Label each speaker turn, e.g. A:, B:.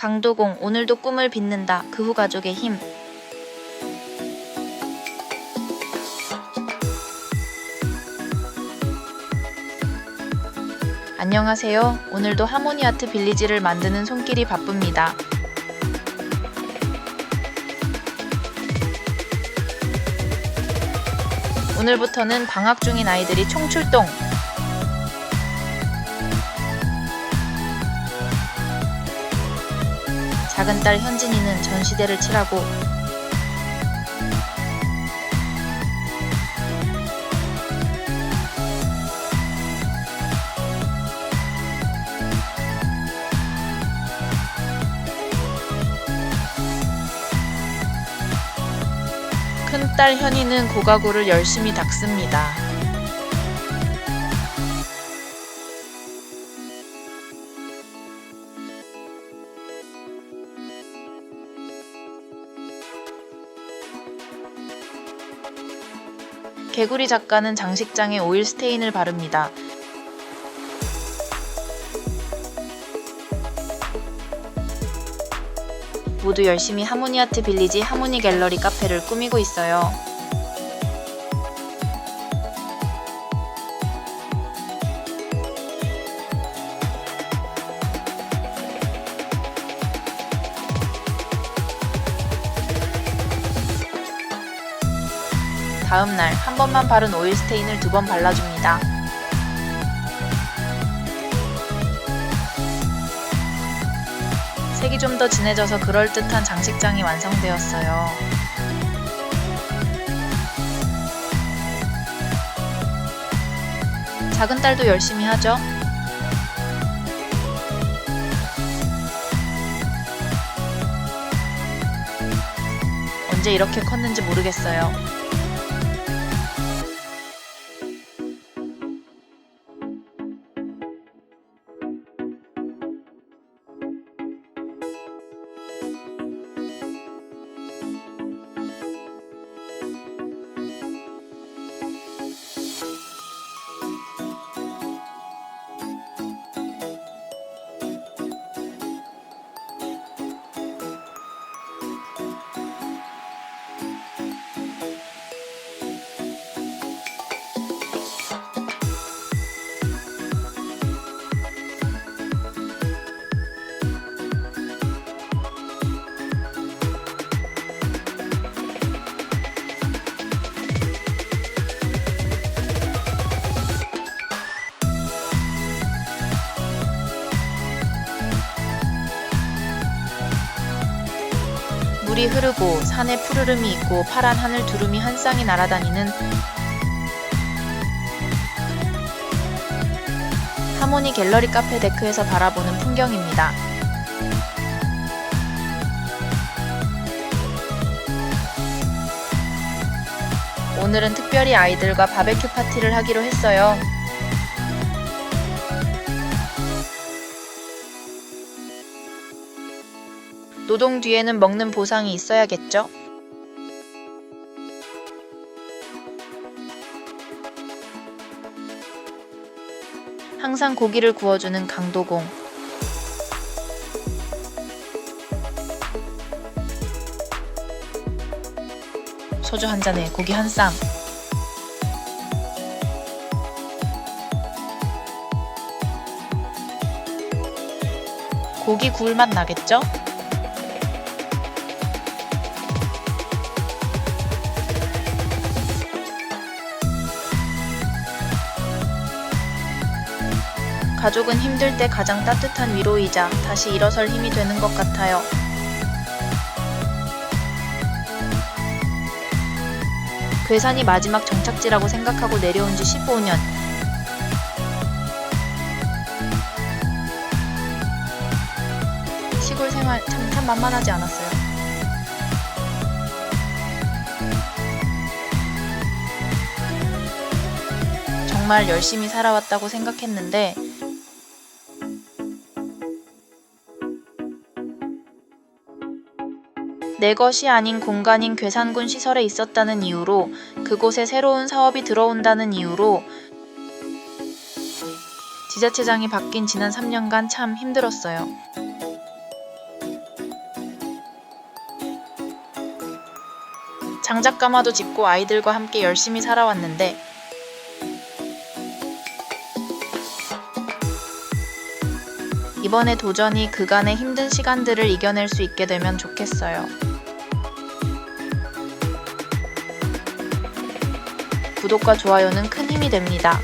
A: 강도공 오늘도 꿈을 빚는다. 그 후 가족의 힘. 안녕하세요. 오늘도 하모니 아트 빌리지를 만드는 손길이 바쁩니다. 오늘부터는 방학 중인 아이들이 총출동. 작은 딸 현진이는 전시대를 칠하고 큰딸 현이는 고가구를 열심히 닦습니다. 개구리 작가는 장식장에 오일 스테인을 바릅니다. 모두 열심히 하모니 아트 빌리지 하모니 갤러리 카페를 꾸미고 있어요. 다음 날 한 번만 바른 오일 스테인을 두 번 발라줍니다. 색이 좀 더 진해져서 그럴듯한 장식장이 완성되었어요. 작은 딸도 열심히 하죠. 언제 이렇게 컸는지 모르겠어요. 물이 흐르고 산에 푸르름이 있고 파란 하늘 두루미 한 쌍이 날아다니는 하모니 갤러리 카페 데크에서 바라보는 풍경입니다. 오늘은 특별히 아이들과 바베큐 파티를 하기로 했어요. 노동 뒤에는 먹는 보상이 있어야겠죠? 항상 고기를 구워주는 강도공. 소주 한 잔에 고기 한 쌈. 고기 구울 맛 나겠죠? 가족은 힘들 때 가장 따뜻한 위로이자 다시 일어설 힘이 되는 것 같아요. 괴산이 마지막 정착지라고 생각하고 내려온 지 15년. 시골 생활 참, 참 만만하지 않았어요. 정말 열심히 살아왔다고 생각했는데 내 것이 아닌 공간인 괴산군 시설에 있었다는 이유로 그곳에 새로운 사업이 들어온다는 이유로 지자체장이 바뀐 지난 3년간 참 힘들었어요. 장작 가마도 짓고 아이들과 함께 열심히 살아왔는데 이번에 도전이 그간의 힘든 시간들을 이겨낼 수 있게 되면 좋겠어요. 구독과 좋아요는 큰 힘이 됩니다.